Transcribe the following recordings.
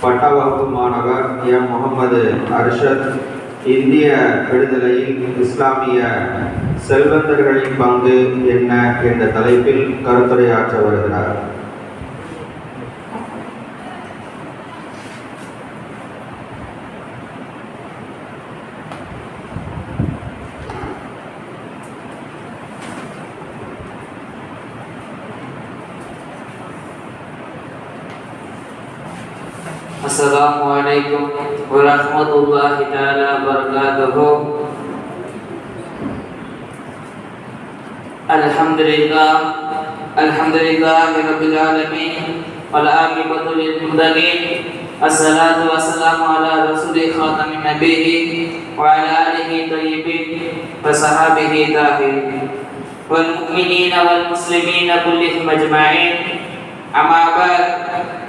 பட்டவகுப்பு மாணவர் எம். முகமது அர்ஷத். இந்திய விடுதலையில் இஸ்லாமிய செல்வந்தர்களின் பங்கு என்ன என்ற தலைப்பில் கருத்துரையாற்ற வருகிறார். السلام عليكم ورحمة الله تعالى وبركاته. الحمد لله الحمد لله رب العالمين والعاقبة للمتقين الصلاة والسلام على رسول خاتم النبيين وعلى آله الطيبين وصحابه الطاهرين والمؤمنين والمسلمين كلهم أجمعين. أما بعد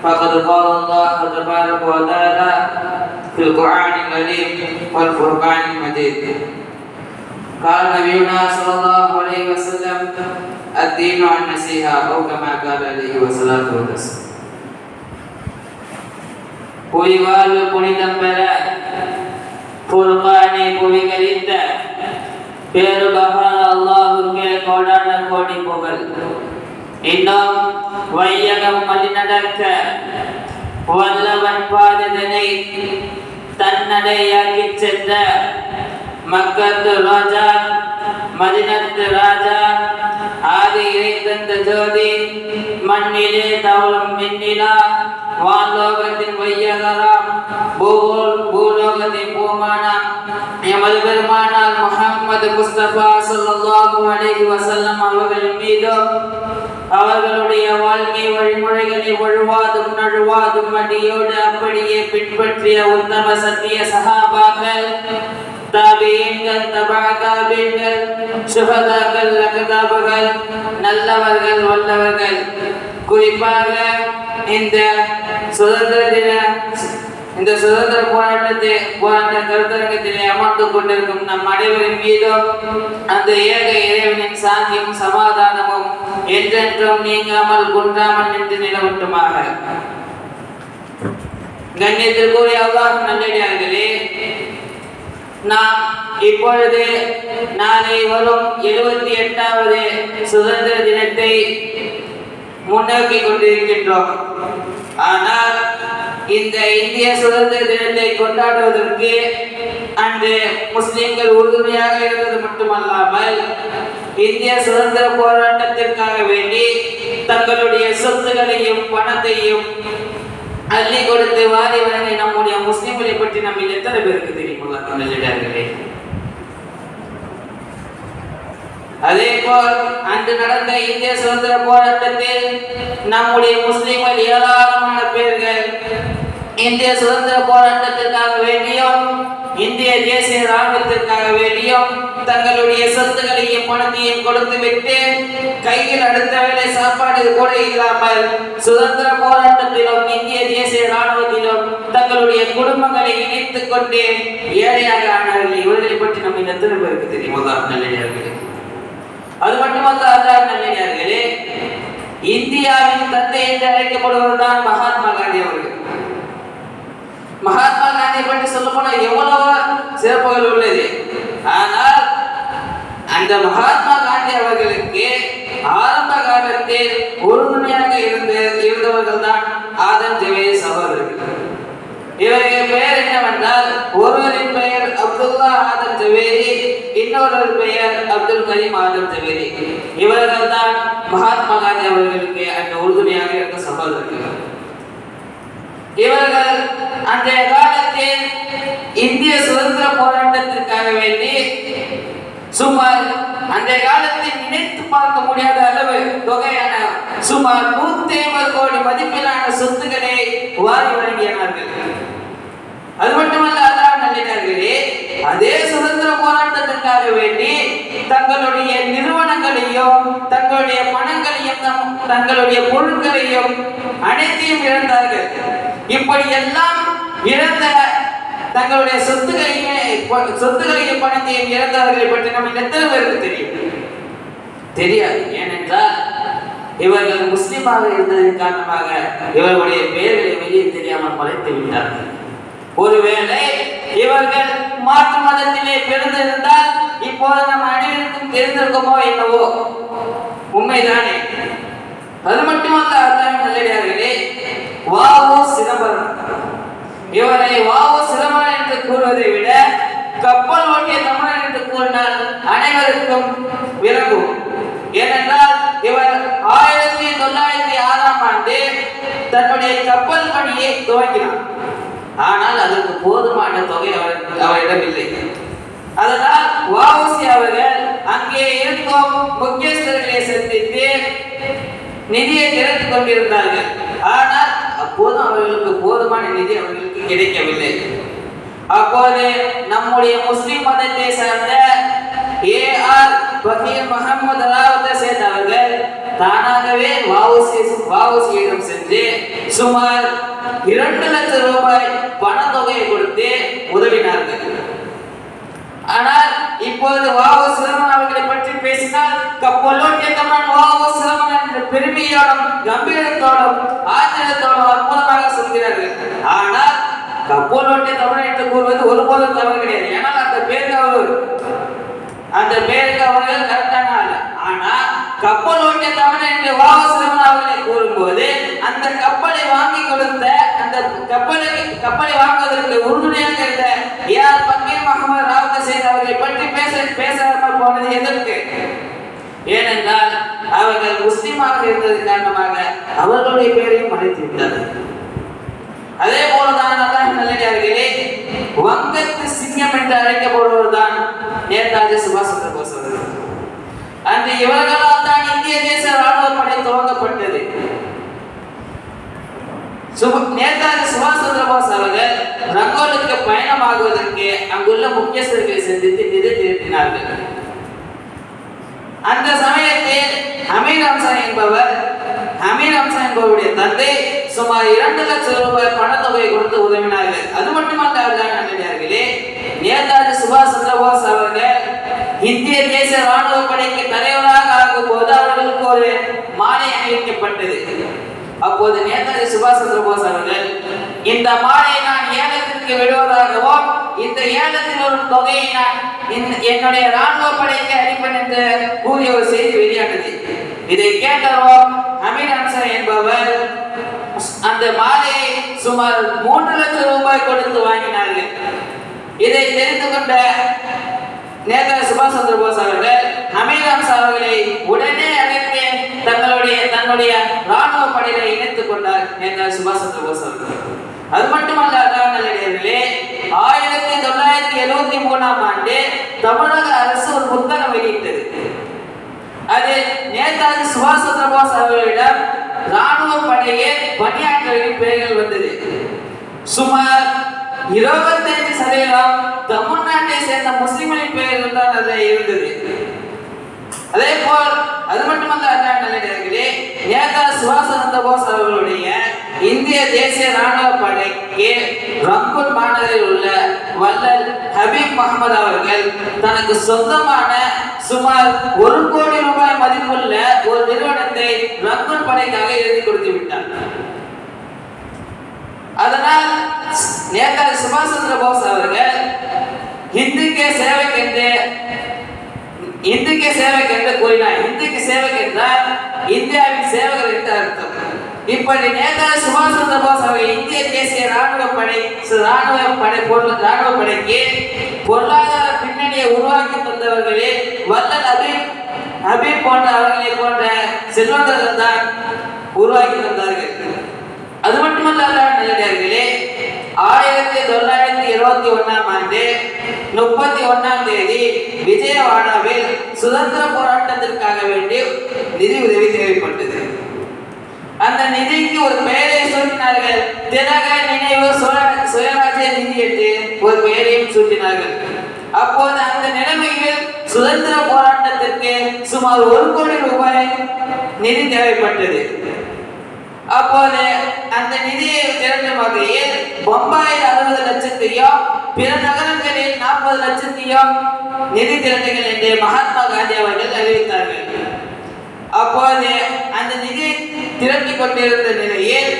فقد قال الله تبارك وتعالى في القرآن الكريم والفرقان المجيد قال نبينا صلى الله عليه وسلم الدين النصيحة أو كما قال عليه الصلاة والسلام புவிவாழ்வு புனிதம் பெற புல்கானை புவிகரித்த பேருபகான அல்லாஹுக்கே கோடான கோடி புகழ் இன்னும் வையகம் வழிநடக்க வல்லவன் பாததனை தன்னடையாக்கி சென்ற மக்கத்து ராஜா மதினத்து ராஜா ஆதி இறைந்த ஜோதி மண்ணிலே தவளும் மின்னிலா வான்லோகத்தின் வையகலாம் பூகோல் பூலோகத்தின் பூமானா எமது பெருமானார் முகமது முஸ்தபா ஸல்லல்லாஹு அலைஹி வசல்லம் அவர்கள் மீதோ அவர்களுடைய வாழ்க்கை வழிமுறைகளை ஒழுவாதும் நழுவாதும் அடியோடு அப்படியே பின்பற்றிய உத்தம சத்திய சகாபாக்கள் தாபீன்கள் தபா தாபீன்கள் சுகதாக்கள் லகதாபுகள் நல்லவர்கள் வல்லவர்கள். குறிப்பாக இந்த சுதந்திர தின இந்த சுதந்திர போராட்டத்தை போராட்ட கருத்தரங்கத்திலே அமர்ந்து கொண்டிருக்கும் நம் அனைவரின் மீதும் அந்த ஏக இறைவனின் சாந்தியும் சமாதானமும் என்றென்றும் நீங்காமல் குன்றாமல் நின்று நிலவட்டுமாக. கண்ணியத்திற்குரிய அல்லாஹ் நல்லடியார்களே நாம் இப்பொழுது நாளை வரும் எழுபத்தி எட்டாவது சுதந்திர தினத்தை முன்னோக்கி கொண்டிருக்கின்றோம். ஆனால் இந்த இந்திய சுதந்திர தினத்தை கொண்டாடுவதற்கு அன்று முஸ்லிம்கள் உறுதுணையாக இருந்தது மட்டுமல்லாமல் இந்திய சுதந்திர போராட்டத்திற்காக வேண்டி தங்களுடைய சொத்துகளையும் பணத்தையும் அள்ளி கொடுத்து வாரி வழங்கி நம்முடைய முஸ்லிம்களை பற்றி நம்ம எத்தனை பேருக்கு தெரியுமா? தமிழர்களே அதே போல் அன்று நடந்த இந்திய சுதந்திர போராட்டத்தில் நம்முடைய முஸ்லிம்கள் ஏராளமான பேர்கள் இந்திய சுதந்திர போராட்டத்திற்காக வேண்டியும் இந்திய தேசிய ராணுவத்திற்காக வேண்டியும் தங்களுடைய சொத்துக்களையும் பணத்தையும் கொடுத்து விட்டு கையில் அடுத்த வேலை சாப்பாடு கூட இல்லாமல் சுதந்திர போராட்டத்திலும் இந்திய தேசிய ராணுவத்திலும் தங்களுடைய குடும்பங்களை இணைத்துக் கொண்டு ஏழையாக ஆனார்கள். இவர்களை பற்றி நம்ம இந்த பேருக்கு தெரியுமா? நல்லடியார்களே அது மட்டுமல்ல அல்லாஹ் நல்லடியார்களே இந்தியாவின் தந்தை என்று அழைக்கப்படுவர் தான் மகாத்மா காந்தி அவர்கள். மகாத்மா காந்தி சொல்லப்போனால் எவ்வளவோ சிறப்புகள் உள்ளது. ஆனால் அந்த மகாத்மா காந்தி அவர்களுக்கு ஆரம்ப காலத்தில் உறுதுணையாக இருந்த இருந்தவர்கள் தான் ஆதம் ஜவேரி சகோதரர்கள் இவர்கள் பெயர் என்னவென்றால் ஒருவரின் பெயர் அப்துல்லா ஆதம் ஜவேரி இன்னொரு பெயர் அப்துல் கரீம் ஆதம் ஜவேரி இவர்கள் தான் மகாத்மா காந்தி அவர்களுக்கு அந்த உறுதுணையாக இருந்த சகோதரர்கள். இவர்கள் அன்றைய காலத்தில் இந்திய சுதந்திர போராட்டத்திற்காக வேண்டி சுமார் அன்றைய காலத்தில் நினைத்து பார்க்க முடியாத அளவு தொகையான சுமார் நூத்தி ஐம்பது கோடி மதிப்பிலான சொத்துக்களை வாரி வழங்கினார்கள். அது மட்டுமல்ல அல்லாஹ் நல்லினார்களே அதே சுதந்திர போராட்டத்திற்காக வேண்டி தங்களுடைய நிறுவனங்களையும் தங்களுடைய பணங்களையும் தங்களுடைய பொருட்களையும் அனைத்தையும் இழந்தார்கள். இப்படி எல்லாம் இழந்த தங்களுடைய சொத்துக்களையுமே சொத்துக்களையும் பணத்தையும் இழந்தவர்களை பற்றி நம்ம எத்தனை பேருக்கு தெரியும்? தெரியாது. ஏனென்றால் இவர்கள் முஸ்லிமாக இருந்ததன் காரணமாக இவர்களுடைய பெயர்களை வெளியே தெரியாமல் மறைத்து விட்டார்கள். ஒருவேளை இவர்கள் மாற்று மதத்திலே பிறந்திருந்தால் இப்போது நம்ம அனைவருக்கும் தெரிந்திருக்குமோ என்னவோ? உண்மைதானே. அது மட்டுமல்ல அல்லாஹ் நல்லடியார்களே வாவோ சிதம்பரம். இவரை வாவோ சிதம்பரம் என்று கூறுவதை விட கப்பல் ஓட்டிய தமிழன் என்று கூறினால் அனைவருக்கும் விளங்கும். ஏனென்றால் இவர் ஆயிரத்தி தொள்ளாயிரத்தி ஆறாம் ஆண்டு தன்னுடைய கப்பல் பணியை துவங்கினார். ஆனால் அதற்கு போதுமான தொகை அவர் அவரிடம் இல்லை. அதனால் வாவுசி அவர்கள் அங்கே இருக்கும் முக்கியஸ்தர்களை சந்தித்து நிதியை திரட்டிக் கொண்டிருந்தார்கள் ஆனால் அப்போதும் அவர்களுக்கு போதுமான நிதி அவர்களுக்கு கிடைக்கவில்லை. அப்போது நம்முடைய முஸ்லிம் மதத்தை சார்ந்த ஏ ஆர் பகீர் முகமது அலாவத்தை சேர்ந்தவர்கள் தானாகவே வாவுசி வாவுசியிடம் சென்று சுமார் இரண்டு லட்சம் ரூபாய் பணத்தொகையை கொடுத்து உதவினார்கள். ஆனால் இப்போது வாவு சிரமன் அவர்களை பற்றி பேசினால் கப்பலோட்டிய தமிழன் வாவு சிரமன் என்ற பெருமையோடும் கம்பீரத்தோடும் ஆச்சரியத்தோடும் அற்புதமாக சொல்கிறார்கள். ஆனால் கப்பலோட்டிய தமிழ் என்று கூறுவது ஒருபோதும் தவறு கிடையாது. ஏன்னால் அந்த பேருக்கு அவர் அந்த பேருக்கு அவர்கள் கரெக்டான ஆள். ஆனா கப்பல் ஓட்டிய தமிழ் என்று வாவு அவர்களை கூறும்போது அந்த கப்பலை வாங்கி கொடுத்த அந்த கப்பலை கப்பலை வாங்குவதற்கு உறுதுணையாக இருந்த ஏஆர் பக்கீர் முகமது ராவுத்த செய்த அவர்களை பற்றி பேச பேசாமல் போனது எதிர்ப்பு அவர்கள் முஸ்லிமாக இருந்தது காரணமாக அவர்களுடைய பெயரையும் மறைத்து விட்டார்கள் அதே போலதான் அல்லாஹ் நல்லடியார்களே வங்கத்து சிங்கம் என்று அழைக்கப்படுவர் தான் நேதாஜி சுபாஷ் சந்திர போஸ் அவர்கள். அந்த இவர்களால் தான் இந்திய தேச ராணுவ படை துவங்கப்பட்டது. நேதாஜி சுபாஷ் சந்திர போஸ் அவர்கள் ரங்கோலுக்கு பயணமாகுவதற்கு அங்குள்ள முக்கியஸ்தர்களை சந்தித்து நிதி திரட்டினார்கள். அந்த சமயம் அமீர் அம்சா என்பவர் அமீர் அம்சா என்பவருடைய தந்தை சுமார் இரண்டு லட்சம் ரூபாய் பணத்தொகையை கொடுத்து உதவினார்கள். அது மட்டுமல்ல அவர்கள் நேதாஜி சுபாஷ் சந்திரபோஸ் அவர்கள் இந்திய தேச ராணுவ படைக்கு தலைவராக ஆகும் போது அவர்களுக்கு ஒரு மாலை அணிவிக்கப்பட்டது. அப்போது நேதாஜி சுபாஷ் சந்திரபோஸ் அவர்கள் இந்த மாலை நான் ஏலத்திற்கு விடுவதாகவும் இந்த ஏலத்தில் ஒரு தொகையை நான் என்னுடைய ராணுவ படைக்கு அளிப்பேன் என்று கூறிய ஒரு செய்தி வெளியானது. இதை கேட்டவோ அமீர் அன்சர் என்பவர் அந்த மாலையை சுமார் மூன்று லட்சம் ரூபாய் கொடுத்து வாங்கினார்கள். இதை தெரிந்து கொண்ட நேதாஜி சுபாஷ் சந்திர போஸ் அவர்கள் அமீர் அவர்களை உடனே அழைத்து தங்களுடைய தன்னுடைய ராணுவ படையில இணைத்துக் கொண்டார் நேதாஜி சுபாஷ் சந்திர போஸ் அவர்கள். அது மட்டுமல்ல அல்லாஹ் ஆயிரத்தி தொள்ளாயிரத்தி எழுபத்தி மூணாம் ஆண்டு தமிழக அரசு ஒரு புத்தகம் வெளியிட்டது. அது நேதாஜி சுபாஷ் சந்திர போஸ் அவர்களிடம் ராணுவ படையில் பணியாற்றலின் பெயர்கள் வந்தது. சுமார் இருபத்தைந்து சதவீதம் தமிழ்நாட்டை சேர்ந்த முஸ்லிம்களின் பெயர்கள் தான் அதில் இருந்தது. அதே போல் அது மட்டுமல்ல அண்ணா நல்லடியார்களே நேதாஜி சுபாஷ் சந்திர போஸ் அவர்களுடைய இந்திய தேசிய ராணுவ படைக்கு ரங்கூன் மாநகரில் உள்ள வல்லல் ஹபீப் முகமது அவர்கள் தனக்கு சொந்தமான சுமார் ஒரு கோடி ரூபாய் மதிப்புள்ள ஒரு நிறுவனத்தை ரங்கூன் படைக்காக எழுதி கொடுத்து விட்டார். அதனால் நேதாஜி சுபாஷ் சந்திர போஸ் அவர்கள் இந்துக்கே சேவைக்கென்று இந்துக்கே சேவக் என்று கூறினார். இந்துக்கு சேவக் என்றால் இந்தியாவின் சேவகர் இப்படி நேதாஜி சுபாஷ் சந்திர போஸ் அவர்கள் இந்திய தேசிய ராணுவ படை சு- ராணுவ படை பொருள் ராணுவ படைக்கு பொருளாதார பின்னணியை உருவாக்கி தந்தவர்களே வல்லல் அபீப் அபீப் போன்ற அவர்களை போன்ற செல்வந்தர்கள் தான் உருவாக்கி தந்தார்கள். அது மட்டுமல்ல நல்லடியார்களே ஆயிரத்தி தொள்ளாயிரத்தி இருபத்தி ஒன்னாம் ஆண்டு முப்பத்தி ஒன்னாம் தேதி விஜயவாடாவில் சுதந்திர போராட்டத்திற்காக வேண்டி நிதி உதவி தேவைப்பட்டது. அந்த நிதிக்கு ஒரு பெயரை சூட்டினார்கள். திலக நினைவு சுயராஜ்ய நிதி என்று ஒரு பெயரையும் சூட்டினார்கள். அப்போது அந்த நிலைமையில் சுதந்திர போராட்டத்திற்கு சுமார் ஒரு கோடி ரூபாய் நிதி தேவைப்பட்டது. அப்போது அந்த நிதியை திரட்டும் வகையில் பம்பாயில் அறுபது லட்சத்தையும் பிற நகரங்களில் நாற்பது லட்சத்தையும் நிதி திரட்டுகள் என்று மகாத்மா காந்தி அவர்கள் அறிவித்தார்கள். அப்போது அந்த நிதியை திரட்டி கொண்டிருந்த நிலையில்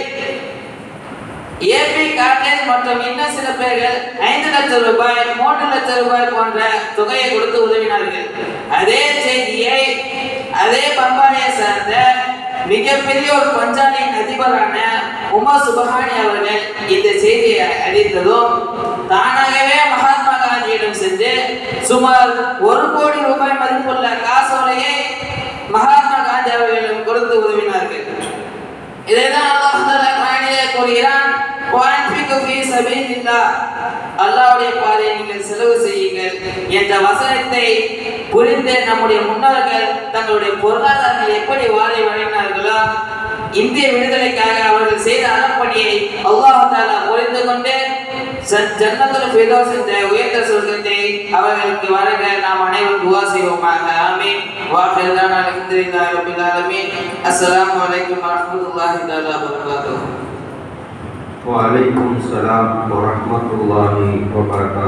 ஏபி கார்டேஜ் மற்றும் இன்னும் சில பேர்கள் ஐந்து லட்சம் ரூபாய் மூன்று லட்சம் ரூபாய் போன்ற தொகையை கொடுத்து உதவினார்கள். அதே செய்தியை அதே பம்பாயை சார்ந்த மிகப்பெரிய ஒரு பஞ்சாலையின் அதிபரான உமா சுபஹானி அவர்கள் இந்த செய்தியை அறிந்ததும் தானாகவே மகாத்மா காந்தியிடம் சென்று சுமார் ஒரு கோடி ரூபாய் மதிப்பு காசோலையை மகாத்மா காந்தி அவர்களிடம் கொடுத்து உதவினார்கள் இதைதான் அல்லாஹ் தஆலா குர்ஆனிலே கூறுகிறான் வஅன்ஃபிகு ஃபீ சபீலில்லாஹ் அல்லாவுடைய பாதையை நீங்கள் செலவு செய்யுங்கள் என்ற வசனத்தை புரிந்து நம்முடைய முன்னோர்கள் தங்களுடைய பொருளாதாரங்கள் எப்படி வாழை வழங்கினார்களோ இந்திய விடுதலைக்காக அவர்கள் செய்த அறப்பணியை அல்லாஹால புரிந்து கொண்டு ச- ஜன்னத்துல் என்ற உயர்ந்த சொர்க்கத்தை அவர்களுக்கு வழங்க நாம் அனைவரும் துவா செய்வோமாக. ஆமீன். வாஹிர் தானா அல்ஹம்துலில்லாஹி ரப்பில் ஆலமீன். அஸ்ஸலாமு அலைக்கும் வரஹ்மத்துல்லாஹி வபரகாத்துஹு. وعلیکم السلام ورحمۃ اللہ وبرکاتہ۔